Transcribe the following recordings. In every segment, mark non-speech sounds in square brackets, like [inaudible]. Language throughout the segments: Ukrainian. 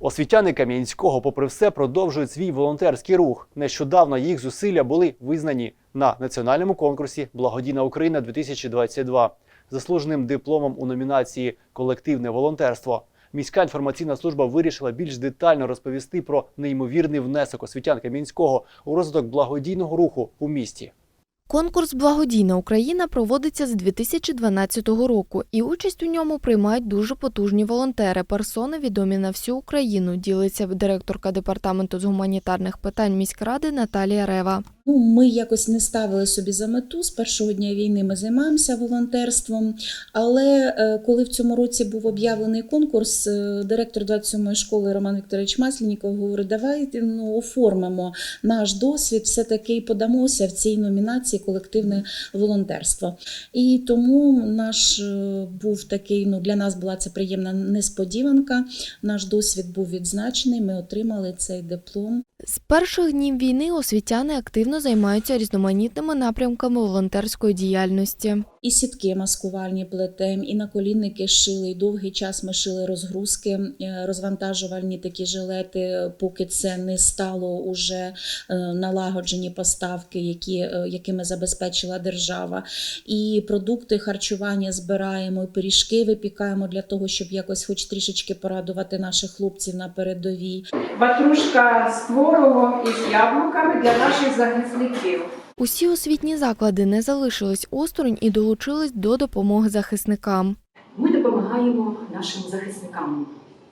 Освітяни Кам'янського, попри все, продовжують свій волонтерський рух. Нещодавно їх зусилля були визнані на національному конкурсі Благодійна Україна 2022 заслуженим дипломом у номінації Колективне волонтерство. Міська інформаційна служба вирішила більш детально розповісти про неймовірний внесок освітян Кам'янського у розвиток благодійного руху у місті. Конкурс Благодійна Україна проводиться з 2012 року, і участь у ньому приймають дуже потужні волонтери, персони відомі на всю Україну. Ділиться директорка департаменту з гуманітарних питань міськради Наталія Рева. Ну, ми якось не ставили собі за мету. З першого дня війни ми займаємося волонтерством. Але е, коли в цьому році був об'явлений конкурс, е, директор 27-ї школи Роман Вікторович Маслініков говорить, давайте ну, оформимо наш досвід, все-таки подамося в цій номінації колективне волонтерство. І тому наш е, був такий, ну для нас була це приємна несподіванка. Наш досвід був відзначений. Ми отримали цей диплом. З перших днів війни освітяни активно займаються різноманітними напрямками волонтерської діяльності. І сітки маскувальні плетем, і наколінники шили. І довгий час ми шили розгрузки, е, розвантажувальні такі жилети, поки це не стало уже е, налагоджені поставки, які, е, якими забезпечила держава. І продукти харчування збираємо, і пиріжки випікаємо для того, щоб якось, хоч трішечки порадувати наших хлопців на передовій. Ватрушка з творогом і з яблуками для наших захисників. Усі освітні заклади не залишились осторонь і долучились до допомоги захисникам. Ми допомагаємо нашим захисникам.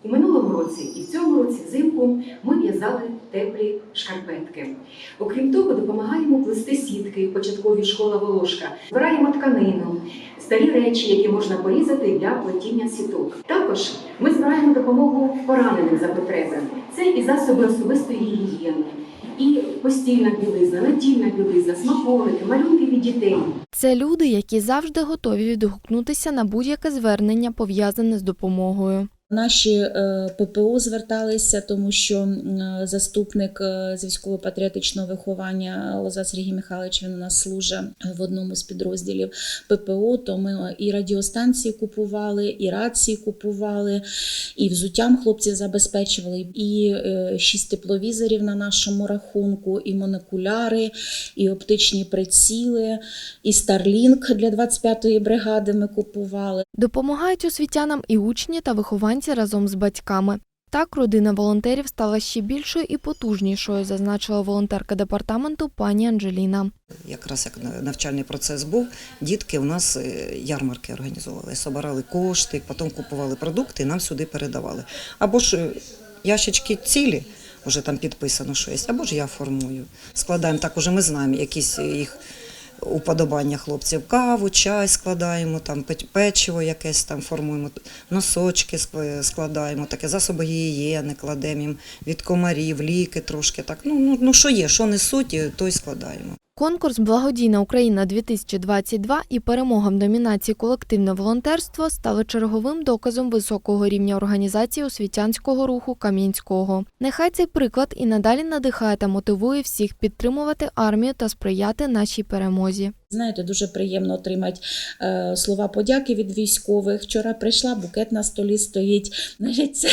І минулого році, і в цьому році взимку ми в'язали теплі шкарпетки. Окрім того, допомагаємо плести сітки, початкові школа Волошка, збираємо тканину, старі речі, які можна порізати для плетіння сіток. Також ми збираємо допомогу пораненим за потреби. Це і засоби особистої гігієни, і постільна білизна, надільна білизна, смаколики, малюнки від дітей. Це люди, які завжди готові відгукнутися на будь-яке звернення, пов'язане з допомогою. Наші е, ППО зверталися, тому що е, заступник е, з військово-патріотичного виховання Лоза Сергій Михайлович він у нас служить в одному з підрозділів ППО. То ми і радіостанції купували, і рації купували, і взуттям хлопців забезпечували, і шість тепловізорів на нашому рахунку, і монокуляри, і оптичні приціли, і Starlink для 25-ї бригади ми купували. Допомагають освітянам і учні та вихованці разом з батьками. Так, родина волонтерів стала ще більшою і потужнішою, зазначила волонтерка департаменту пані Анджеліна. Якраз як навчальний процес був, дітки у нас е, ярмарки організовували, собирали кошти, потім купували продукти і нам сюди передавали. Або ж е, ящички цілі, вже там підписано, що є, або ж я формую. Складаємо так, уже ми знаємо якісь їх уподобання хлопців. Каву, чай складаємо, там печиво якесь там формуємо, носочки складаємо, таке засоби гігієни кладемо їм від комарів, ліки трошки. Так, ну, ну, ну що є, що несуть, то й складаємо. Конкурс Благодійна Україна 2022 і перемога в номінації Колективне волонтерство стали черговим доказом високого рівня організації освітянського руху Кам'янського. Нехай цей приклад і надалі надихає та мотивує всіх підтримувати армію та сприяти нашій перемозі. Знаєте, дуже приємно отримати е, слова подяки від військових. Вчора прийшла, букет на столі стоїть. [laughs] Це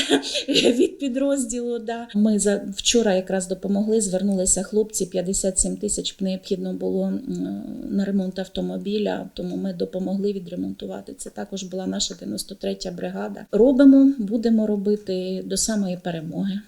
від підрозділу. Да. Ми за вчора якраз допомогли. Звернулися хлопці. 57 тисяч необхідно було на ремонт автомобіля. Тому ми допомогли відремонтувати. Це також була наша 93-я бригада. Робимо, будемо робити до самої перемоги.